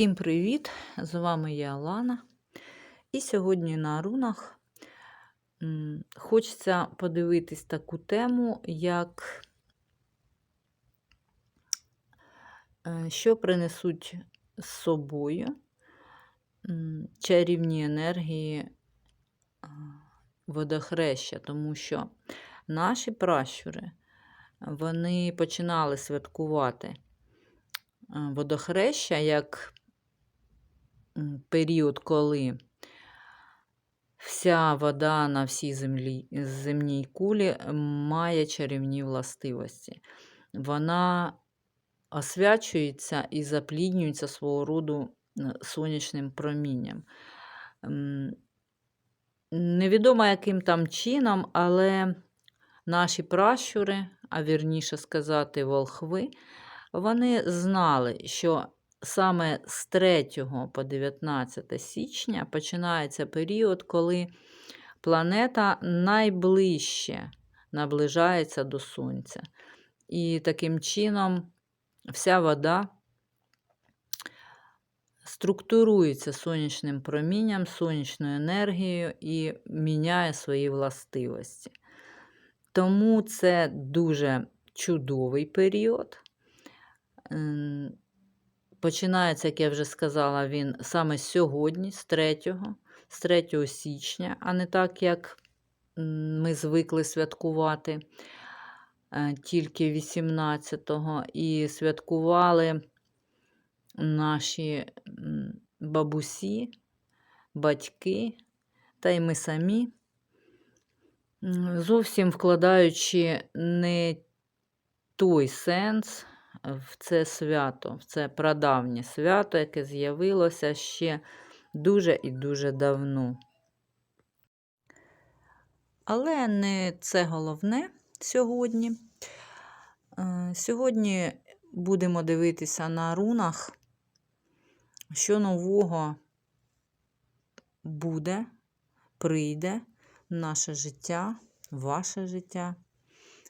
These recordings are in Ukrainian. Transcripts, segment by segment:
Всім привіт! З вами я Алана. І сьогодні на рунах хочеться подивитись таку тему, як е, що принесуть з собою чарівні енергії е, водохреща, тому що наші пращури вони починали святкувати е, водохреща як період, коли вся вода на всій землі, земній кулі має чарівні властивості. Вона освячується і запліднюється свого роду сонячним промінням. Невідомо, яким там чином, але наші пращури, а вірніше сказати, волхви, вони знали, що саме з 3 по 19 січня починається період, коли планета найближче наближається до Сонця. І таким чином вся вода структурується сонячним промінням, сонячною енергією і міняє свої властивості. Тому це дуже чудовий період. Починається, як я вже сказала, він саме сьогодні, з 3, з 3 січня, а не так, як ми звикли святкувати е, тільки 18-го. І святкували наші бабусі, батьки, та й ми самі, зовсім вкладаючи не той сенс в це свято, в це прадавнє свято, яке з'явилося ще дуже і дуже давно. Але не це головне сьогодні. Е, Сьогодні будемо дивитися на рунах, що нового буде, прийде в наше життя, в ваше життя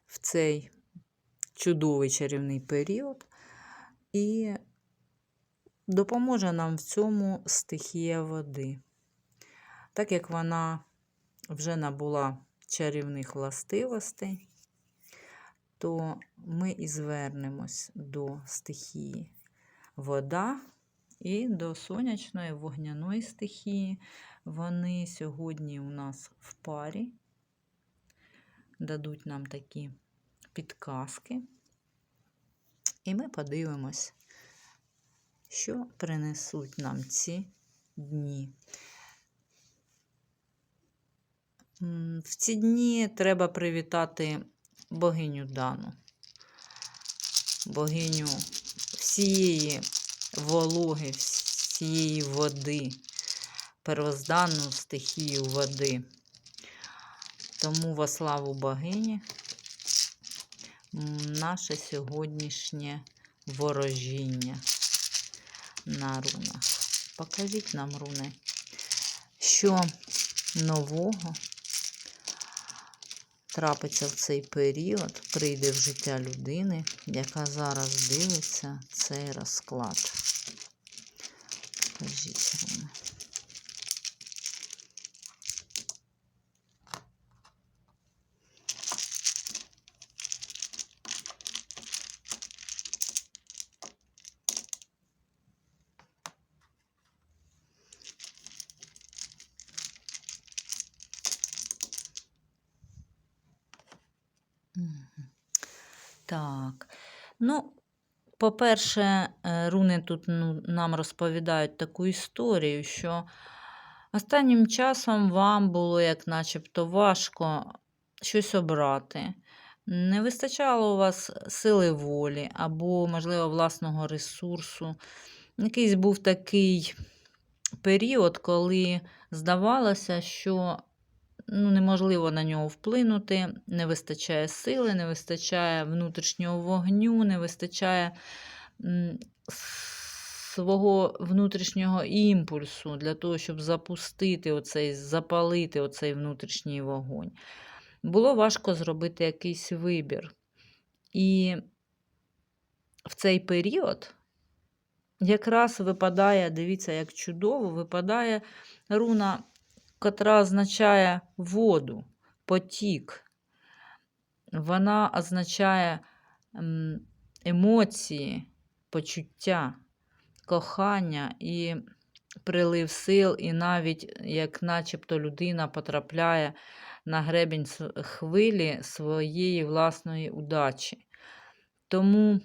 в цей чудовий чарівний період, і допоможе нам в цьому стихія води. Так як вона вже набула чарівних властивостей, то ми і звернемось до стихії вода і до сонячної вогняної стихії. Вони сьогодні у нас в парі дадуть нам такі підказки. І ми подивимось, що принесуть нам ці дні. В ці дні треба привітати богиню Дану, богиню всієї вологи, всієї води, первозданну стихію води. Тому во славу богині наше сьогоднішнє ворожіння на рунах. Покажіть нам, руни, що нового трапиться в цей період, прийде в життя людини, яка зараз дивиться цей розклад. Покажіть, руни. Мгм. Так. Ну, по-перше, е, руни тут ну, нам розповідають таку історію, що останнім часом вам було як начебто важко щось обрати. Не вистачало у вас сили волі або, можливо, власного ресурсу. Якийсь був такий період, коли здавалося, що ну, неможливо на нього вплинути, не вистачає сили, не вистачає внутрішнього вогню, не вистачає свого внутрішнього імпульсу для того, щоб запустити оцей, запалити оцей внутрішній вогонь. Було важко зробити якийсь вибір. І в цей період якраз випадає, дивіться, як чудово, випадає руна, котра означає воду, потік. Вона означає емоції, почуття, кохання і прилив сил, і навіть як начебто людина потрапляє на гребінь хвилі своєї власної удачі. Тому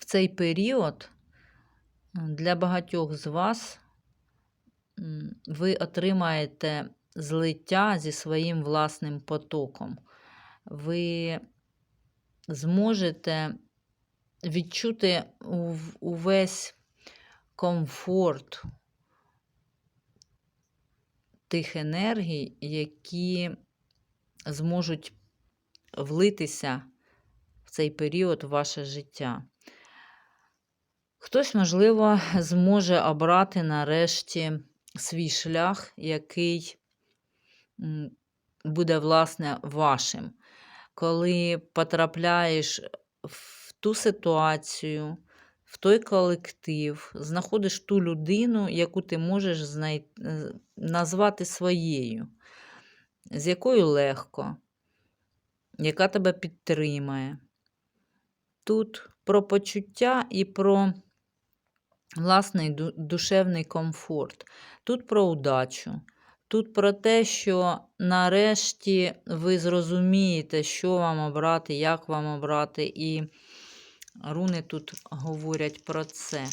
в цей період для багатьох з вас ви отримаєте злиття зі своїм власним потоком. Ви зможете відчути увесь комфорт тих енергій, які зможуть влитися в цей період в ваше життя. Хтось, можливо, зможе обрати нарешті свій шлях, який буде, власне, вашим. Коли потрапляєш в ту ситуацію, в той колектив, знаходиш ту людину, яку ти можеш знай... е, назвати своєю, з якою легко, яка тебе підтримає. Тут про почуття і про власний душевний комфорт. Тут про удачу. Тут про те, що нарешті ви зрозумієте, що вам обрати, як вам обрати, і руни тут говорять про це.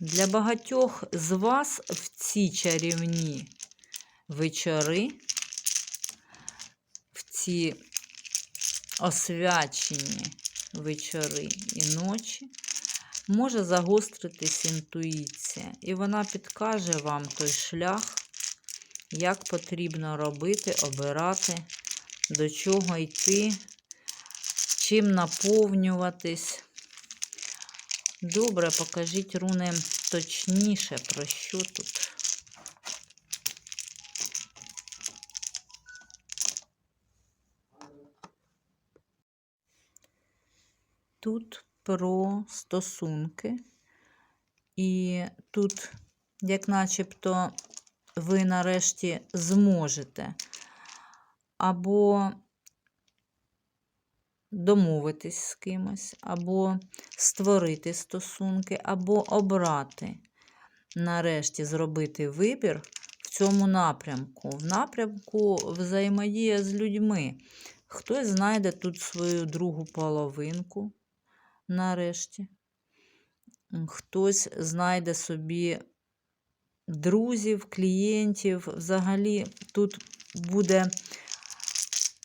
Для багатьох з вас в ці чарівні вечори, в ці освячені вечори і ночі може загостритись інтуїція, і вона підкаже вам той шлях, як потрібно робити, обирати, до чого йти, чим наповнюватись. Добре, покажіть руни точніше, про що тут. Тут про стосунки, і тут, як начебто, ви нарешті зможете або домовитись з кимось, або створити стосунки, або обрати, нарешті зробити вибір в цьому напрямку, в напрямку взаємодія з людьми. Хтось знайде тут свою другу половинку нарешті. Хтось знайде собі друзів, клієнтів. Взагалі тут буде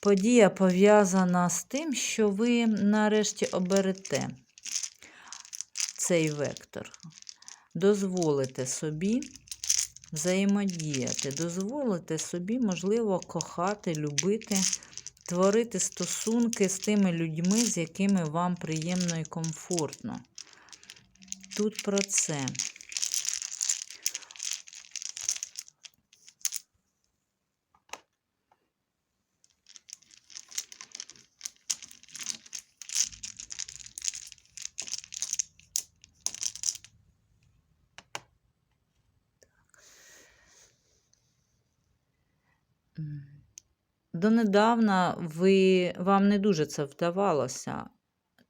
подія пов'язана з тим, що ви нарешті оберете цей вектор. Дозволите собі взаємодіяти, дозволите собі, можливо, кохати, любити, творити стосунки з тими людьми, з якими вам приємно і комфортно. Тут про це. Донедавна ви, вам не дуже це вдавалося.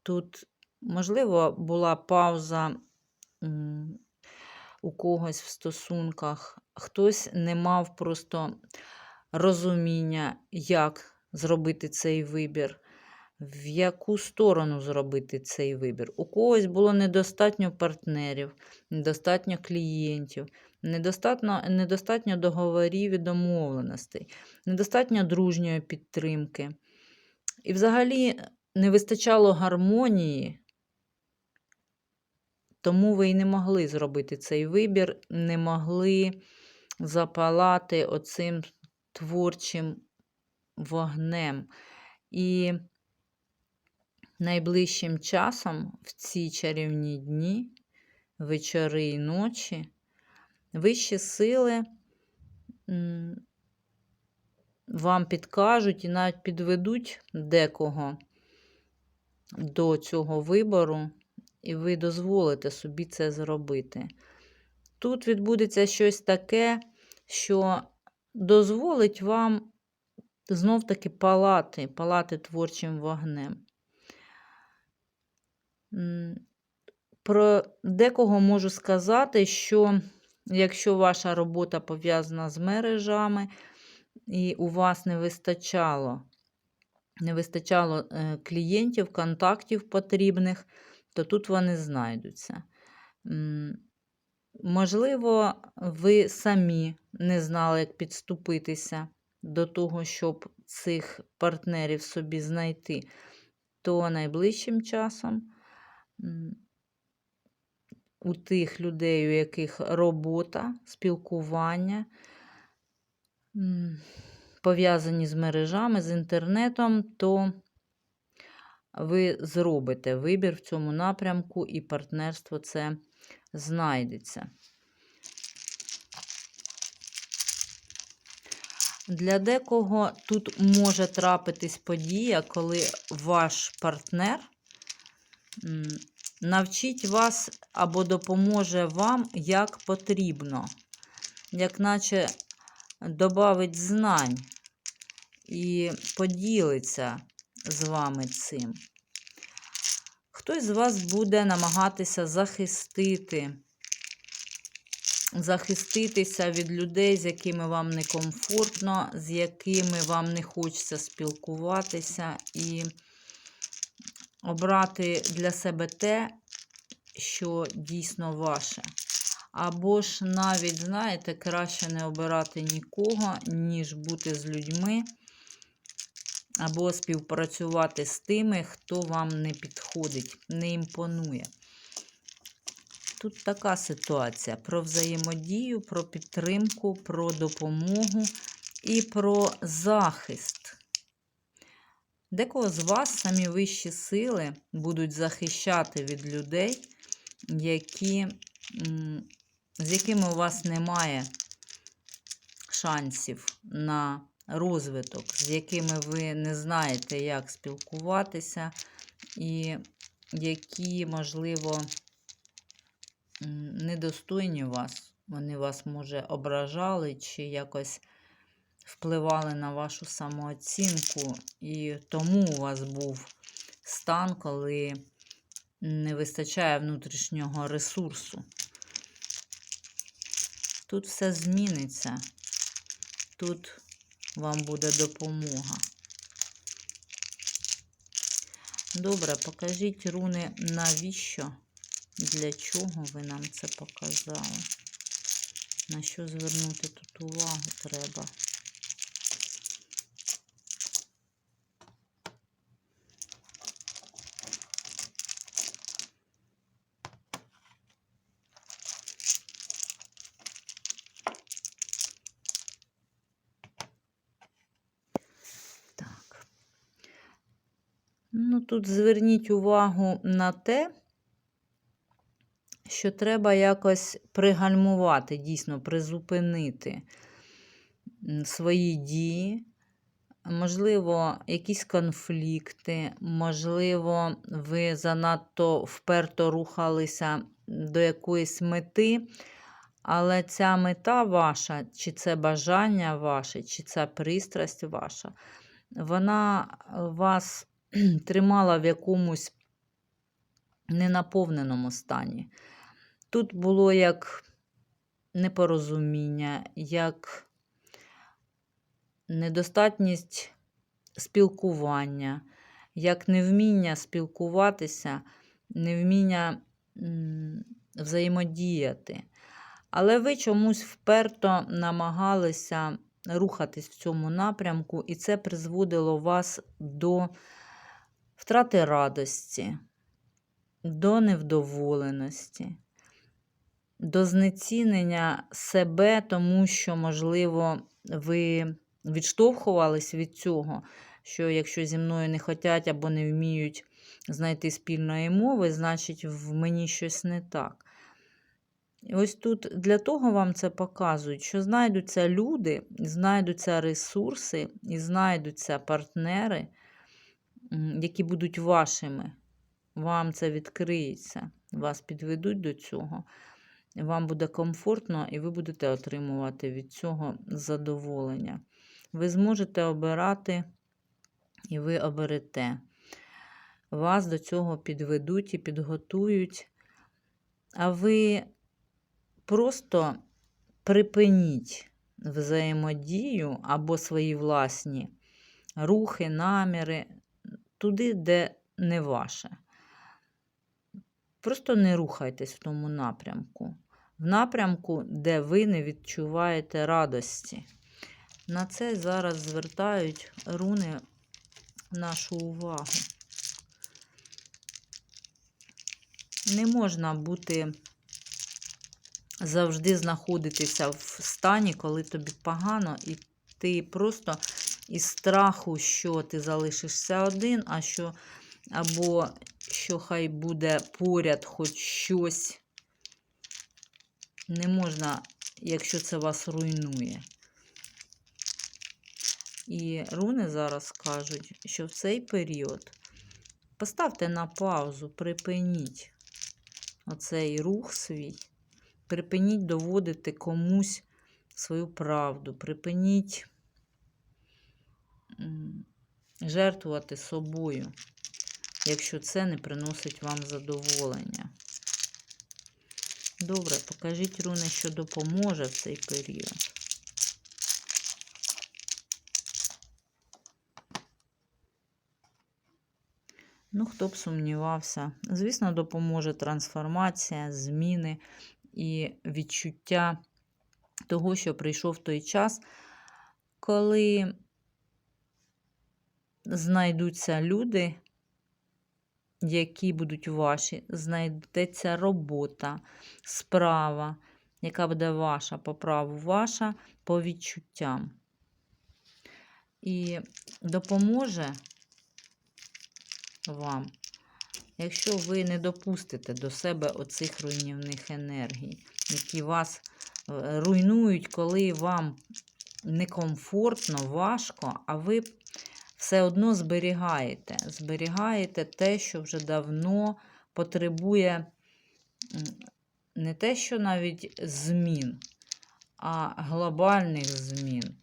Тут, можливо, була пауза у когось в стосунках, хтось не мав просто розуміння, як зробити цей вибір, в яку сторону зробити цей вибір. У когось було недостатньо партнерів, недостатньо клієнтів, недостатньо, недостатньо договорів і домовленостей, недостатньо дружньої підтримки. І взагалі не вистачало гармонії, тому ви й не могли зробити цей вибір, не могли запалати оцим творчим вогнем. І найближчим часом, в ці чарівні дні, вечори і ночі, вищі сили вам підкажуть і навіть підведуть декого до цього вибору, і ви дозволите собі це зробити. Тут відбудеться щось таке, що дозволить вам знов-таки палати, палати творчим вогнем. Про декого можу сказати, що якщо ваша робота пов'язана з мережами, і у вас не вистачало, не вистачало е, клієнтів, контактів потрібних, то тут вони знайдуться. Можливо, ви самі не знали, як підступитися до того, щоб цих партнерів собі знайти, то найближчим часом у тих людей, у яких робота, спілкування, пов'язані з мережами, з інтернетом, то ви зробите вибір в цьому напрямку, і партнерство це знайдеться. Для декого тут може трапитись подія, коли ваш партнер навчить вас або допоможе вам як потрібно, як наче добавить знань і поділиться з вами цим. Хтось з вас буде намагатися захистити, захиститися від людей, з якими вам некомфортно, з якими вам не хочеться спілкуватися, і обрати для себе те, що дійсно ваше. Або ж навіть, знаєте, краще не обирати нікого, ніж бути з людьми, або співпрацювати з тими, хто вам не підходить, не імпонує. Тут така ситуація про взаємодію, про підтримку, про допомогу і про захист. Декого з вас самі вищі сили будуть захищати від людей, які, з якими у вас немає шансів на розвиток, з якими ви не знаєте, як спілкуватися, і які, можливо, недостойні вас. Вони вас, може, ображали чи якось впливали на вашу самооцінку, і тому у вас був стан, коли не вистачає внутрішнього ресурсу. Тут все зміниться. Тут вам буде допомога. Добре, покажіть руни, навіщо, для чого ви нам це показали? На що звернути тут увагу треба? Тут зверніть увагу на те, що треба якось пригальмувати, дійсно призупинити свої дії. Можливо, якісь конфлікти, можливо, ви занадто вперто рухалися до якоїсь мети, але ця мета ваша, чи це бажання ваше, чи ця пристрасть ваша, вона вас тримала в якомусь ненаповненому стані. Тут було як непорозуміння, як недостатність спілкування, як невміння спілкуватися, невміння взаємодіяти. Але ви чомусь вперто намагалися рухатись в цьому напрямку, і це призводило вас до втрати радості, до невдоволеності, до знецінення себе, тому що, можливо, ви відштовхувались від цього, що якщо зі мною не хочуть або не вміють знайти спільної мови, значить в мені щось не так. Ось тут для того вам це показують, що знайдуться люди, знайдуться ресурси і знайдуться партнери, які будуть вашими вам це відкриється, вас підведуть до цього, вам буде комфортно і ви будете отримувати від цього задоволення. Ви зможете обирати, і ви оберете. Вас до цього підведуть і підготують, а ви просто припиніть взаємодію або свої власні рухи, наміри туди, де не ваше. Просто не рухайтесь в тому напрямку. В напрямку, де ви не відчуваєте радості. На це зараз звертають руни нашу увагу. Не можна бути завжди знаходитися в стані, коли тобі погано, і ти просто із страху, що ти залишишся один, а що або що хай буде поряд хоч щось. Не можна, якщо це вас руйнує. І руни зараз кажуть, що в цей період поставте на паузу, припиніть оцей рух свій, припиніть доводити комусь свою правду, припиніть жертвувати собою, якщо це не приносить вам задоволення. Добре, покажіть руни, що допоможе в цей період. Ну, хто б сумнівався. Звісно, допоможе трансформація, зміни і відчуття того, що прийшов той час, коли знайдуться люди, які будуть ваші, знайдеться робота, справа, яка буде ваша по праву, ваша по відчуттям. І допоможе вам, якщо ви не допустите до себе оцих руйнівних енергій, які вас е, руйнують, коли вам некомфортно, важко, а ви все одно зберігаєте. Зберігаєте те, що вже давно потребує не те, що навіть змін, а глобальних змін.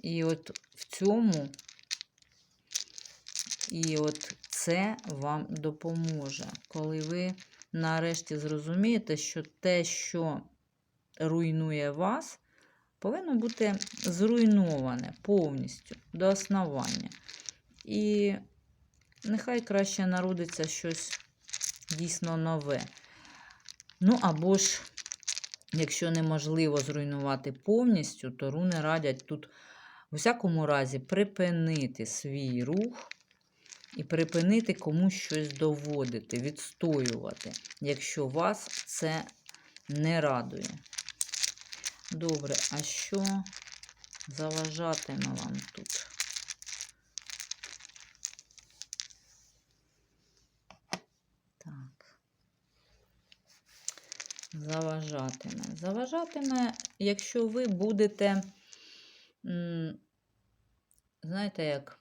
І от в цьому, і от це вам допоможе, коли ви нарешті зрозумієте, що те, що руйнує вас, повинно бути зруйноване повністю до основання. І нехай краще народиться щось дійсно нове. Ну, або ж, якщо неможливо зруйнувати повністю, то руни радять тут, у всякому разі, припинити свій рух і припинити комусь щось доводити, відстоювати, якщо вас це не радує. Добре, а що заважатиме вам тут? Так. Заважатиме. Заважатиме, якщо ви будете, знаєте, як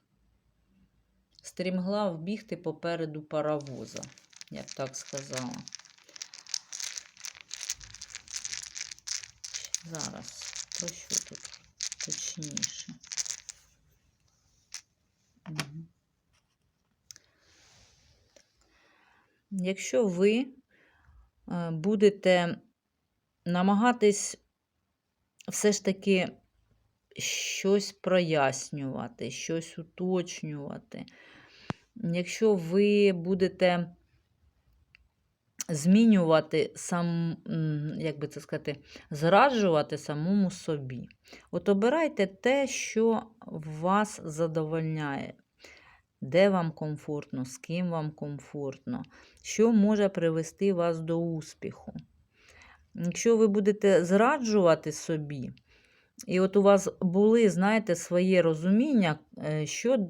стрімглав бігти попереду паровоза, я б так сказала. Зараз, про що тут точніше? Угу. Якщо ви е, будете намагатись все ж таки щось прояснювати, щось уточнювати, якщо ви будете змінювати сам, як би це сказати, зраджувати самому собі. От обирайте те, що вас задовольняє, де вам комфортно, з ким вам комфортно, що може привести вас до успіху. Якщо ви будете зраджувати собі, і от у вас були, знаєте, своє розуміння, е, що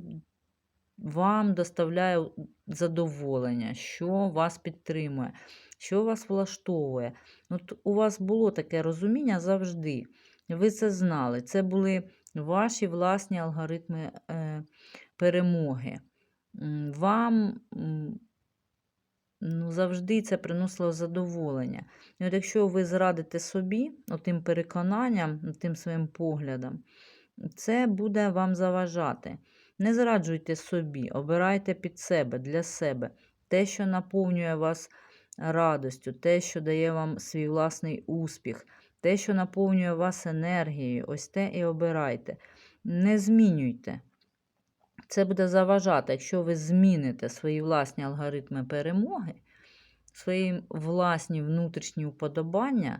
вам доставляє задоволення, що вас підтримує, що вас влаштовує. От У вас було таке розуміння завжди. Ви це знали. Це були ваші власні алгоритми е, перемоги. Вам ну, завжди це приносило задоволення. І от якщо ви зрадите собі, тим переконанням, тим своїм поглядом, це буде вам заважати. Не зраджуйте собі, обирайте під себе, для себе те, що наповнює вас радостю, те, що дає вам свій власний успіх, те, що наповнює вас енергією, ось те і обирайте. Не змінюйте. Це буде заважати, якщо ви зміните свої власні алгоритми перемоги, свої власні внутрішні уподобання,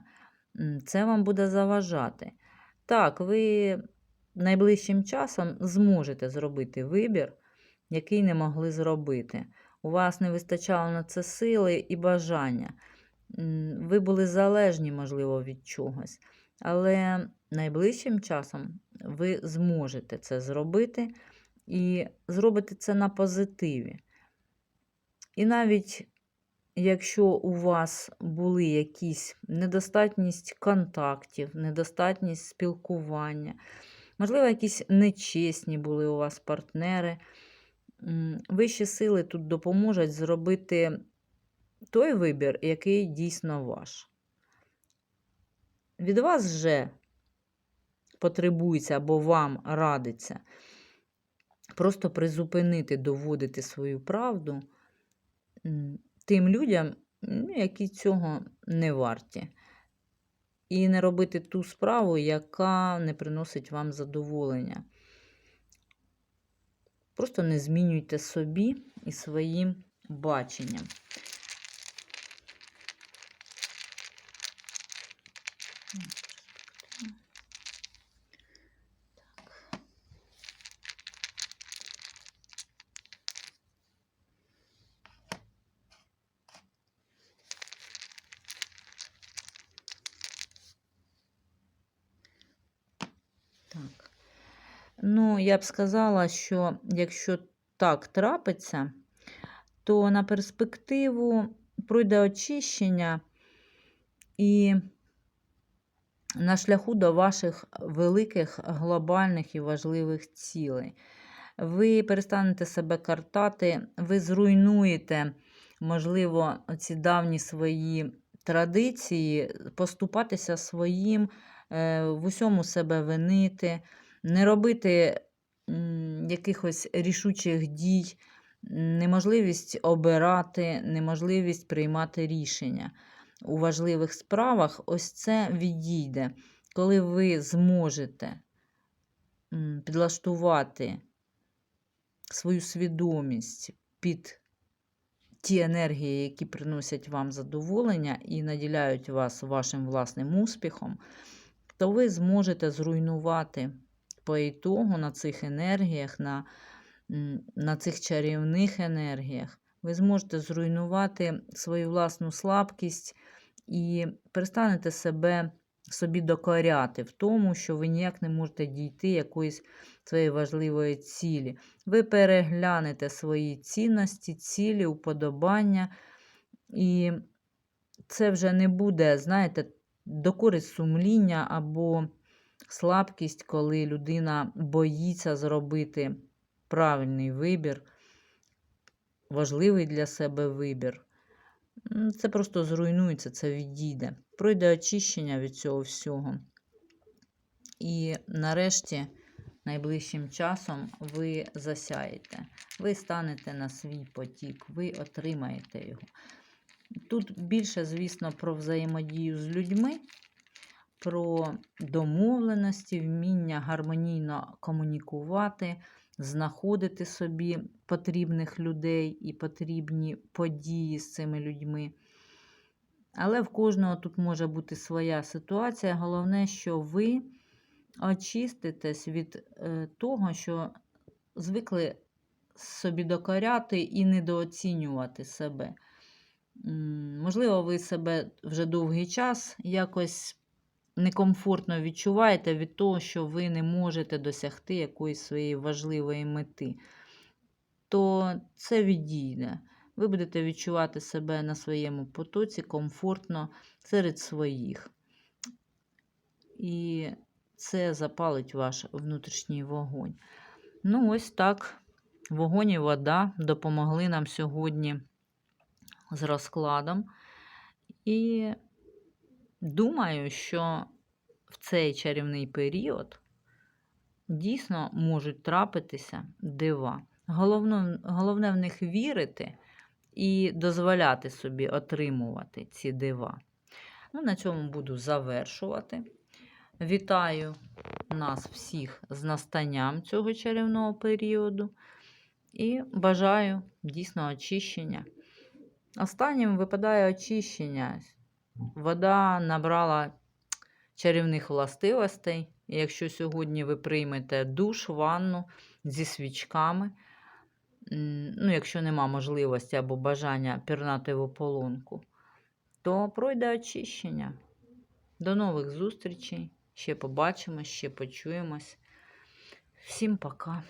це вам буде заважати. Так, ви найближчим часом зможете зробити вибір, який не могли зробити. У вас не вистачало на це сили і бажання. Ви були залежні, можливо, від чогось. Але найближчим часом ви зможете це зробити і зробите це на позитиві. І навіть якщо у вас були якісь недостатність контактів, недостатність спілкування, можливо, якісь нечесні були у вас партнери, вищі сили тут допоможуть зробити той вибір, який дійсно ваш. Від вас же потребується або вам радиться просто призупинити, доводити свою правду тим людям, ну, які цього не варті. І не робити ту справу, яка не приносить вам задоволення. Просто не змінюйте собі і своїм баченням. Ну, я б сказала, що якщо так трапиться, то на перспективу пройде очищення і на шляху до ваших великих глобальних і важливих цілей. Ви перестанете себе картати, ви зруйнуєте, можливо, ці давні свої традиції, поступатися своїм, е, в усьому себе винити, не робити якихось рішучих дій, неможливість обирати, неможливість приймати рішення у важливих справах, ось це відійде, коли ви зможете підлаштувати свою свідомість під ті енергії, які приносять вам задоволення і наділяють вас вашим власним успіхом, то ви зможете зруйнувати по ітогу на цих енергіях, на, на цих чарівних енергіях. Ви зможете зруйнувати свою власну слабкість і перестанете себе собі докоряти в тому, що ви ніяк не можете дійти якоїсь своєї важливої цілі. Ви переглянете свої цінності, цілі, уподобання, і це вже не буде, знаєте, докорить сумління або слабкість, коли людина боїться зробити правильний вибір, важливий для себе вибір. Це просто зруйнується, це відійде. Пройде очищення від цього всього. І нарешті, найближчим часом, ви засяєте. Ви станете на свій потік, ви отримаєте його. Тут більше, звісно, про взаємодію з людьми, про домовленості, вміння гармонійно комунікувати, знаходити собі потрібних людей і потрібні події з цими людьми. Але в кожного тут може бути своя ситуація. Головне, що ви очиститесь від е, того, що звикли собі докоряти і недооцінювати себе. Можливо, ви себе вже довгий час якось некомфортно відчуваєте від того, що ви не можете досягти якоїсь своєї важливої мети, то це відійде. Ви будете відчувати себе на своєму потоці комфортно серед своїх. І це запалить ваш внутрішній вогонь. Ну, ось так. Вогонь і вода допомогли нам сьогодні з розкладом. І думаю, що в цей чарівний період дійсно можуть трапитися дива. Головне, головне в них вірити і дозволяти собі отримувати ці дива. Ну, на цьому буду завершувати. Вітаю нас всіх з настанням цього чарівного періоду і бажаю дійсно очищення. Останнім випадає очищення. Вода набрала чарівних властивостей. І якщо сьогодні ви приймете душ, ванну зі свічками, ну, якщо нема можливості або бажання пірнати в ополонку, то пройде очищення. До нових зустрічей. Ще побачимось, ще почуємось. Всім пока.